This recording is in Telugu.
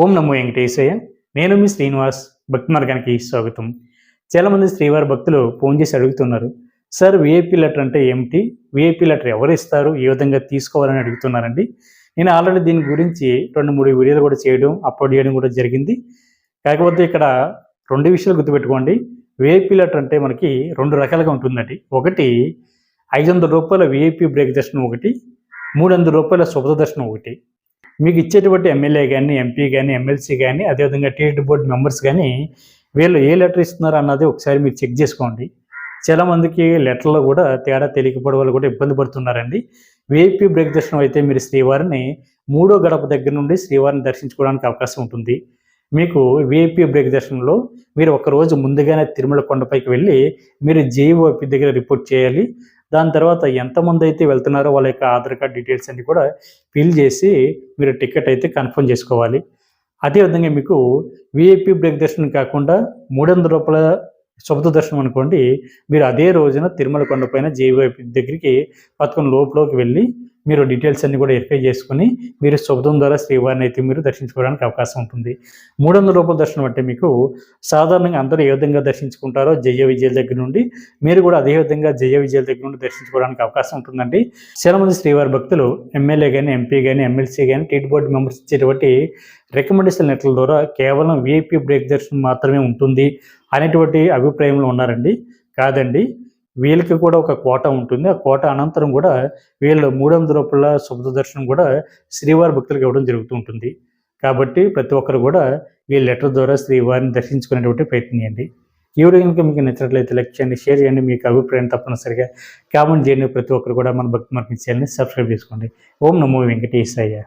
ఓం నమో వెంకటేశయ్య. నేను మీ శ్రీనివాస్ భక్తి మార్గానికి స్వాగతం చాలామంది శ్రీవారి భక్తులు ఫోన్ చేసి అడుగుతున్నారు సార్ విఐపి లెటర్ అంటే ఏమిటి? విఐపి లెటర్ ఎవరు ఇస్తారు? ఏ విధంగా తీసుకోవాలని అడుగుతున్నారండి? నేను ఆల్రెడీ దీని గురించి రెండు మూడు వీడియోలు కూడా చేయడం అప్లోడ్ చేయడం కూడా జరిగింది. కాకపోతే ఇక్కడ రెండు విషయాలు గుర్తుపెట్టుకోండి. విఐపి లెటర్ అంటే మనకి రెండు రకాలుగా ఉంటుందండి. ఒకటి ఐదు వందల రూపాయల విఐపి బ్రేక్ దర్శనం ఒకటి మూడు వందల రూపాయల శుభ దర్శనం ఒకటి. మీకు ఇచ్చేటువంటి ఎమ్మెల్యే కానీ ఎంపీ కానీ ఎమ్మెల్సీ కానీ అదేవిధంగా టీడీ బోర్డు మెంబర్స్ కానీ వీళ్ళు ఏ లెటర్ ఇస్తున్నారు అన్నది ఒకసారి మీరు చెక్ చేసుకోండి. చాలామందికి లెటర్లో కూడా తేడా తెలియకపోవడం వల్ల కూడా ఇబ్బంది పడుతున్నారండి. వీఐపీ బ్రేక్ దర్శనం అయితే మీరు శ్రీవారిని మూడో గడప దగ్గర నుండి శ్రీవారిని దర్శించుకోవడానికి అవకాశం ఉంటుంది. మీకు వీఐపీ బ్రేక్ దర్శనంలో మీరు ఒకరోజు ముందుగానే తిరుమల కొండపైకి వెళ్ళి మీరు జేఓపి దగ్గర రిపోర్ట్ చేయాలి. దాని తర్వాత ఎంతమంది అయితే వెళ్తున్నారో వాళ్ళ యొక్క ఆధార్ కార్డ్ డీటెయిల్స్ అన్ని కూడా ఫిల్ చేసి మీరు టికెట్ అయితే కన్ఫర్మ్ చేసుకోవాలి. అదేవిధంగా మీకు విఐపి బ్రేక్ దర్శనం కాకుండా మూడు వందల రూపాయల శుభత దర్శనం అనుకోండి మీరు అదే రోజున తిరుమల కొండపైన జేవైపి దగ్గరికి పథకం లోపలోకి వెళ్ళి మీరు డీటెయిల్స్ అన్ని కూడా వెరిఫై చేసుకుని మీరు శుభదం ద్వారా శ్రీవారిని అయితే మీరు దర్శించుకోవడానికి అవకాశం ఉంటుంది. మూడు వందల రూపాయల దర్శనం అంటే మీకు సాధారణంగా అందరూ ఏ విధంగా దర్శించుకుంటారో జయ విజయాల దగ్గర నుండి మీరు కూడా అదే విధంగా జయ విజయాల దగ్గర నుండి దర్శించుకోవడానికి అవకాశం ఉంటుందండి. చాలామంది శ్రీవారి భక్తులు ఎమ్మెల్యే కానీ ఎంపీ కానీ ఎమ్మెల్సీ కానీ టీటీ బోర్డు మెంబర్స్ ఇచ్చేటువంటి రికమెండేషన్ లెటర్ల ద్వారా కేవలం విఐపీ బ్రేక్ దర్శనం మాత్రమే ఉంటుంది అనేటువంటి అభిప్రాయంలో ఉన్నారండి. కాదండి. వీళ్ళకి కూడా ఒక కోట ఉంటుంది. ఆ కోట అనంతరం కూడా వీళ్ళు మూడు వందల రూపాయల శుభ దర్శనం కూడా శ్రీవారి భక్తులకు ఇవ్వడం జరుగుతూ ఉంటుంది. కాబట్టి ప్రతి ఒక్కరు కూడా ఈ లెటర్ ద్వారా శ్రీవారిని దర్శించుకునేటువంటి ప్రయత్నం చేయండి. ఈ వీడియో కనుక మీకు నచ్చినట్లయితే లైక్ చేయండి షేర్ చేయండి. మీకు అభిప్రాయం తప్పనిసరిగా కామెంట్ చేయండి. ప్రతి ఒక్కరు కూడా మన భక్తి మార్పించాలని సబ్స్క్రైబ్ చేసుకోండి. ఓం నమో వెంకటేశయ్య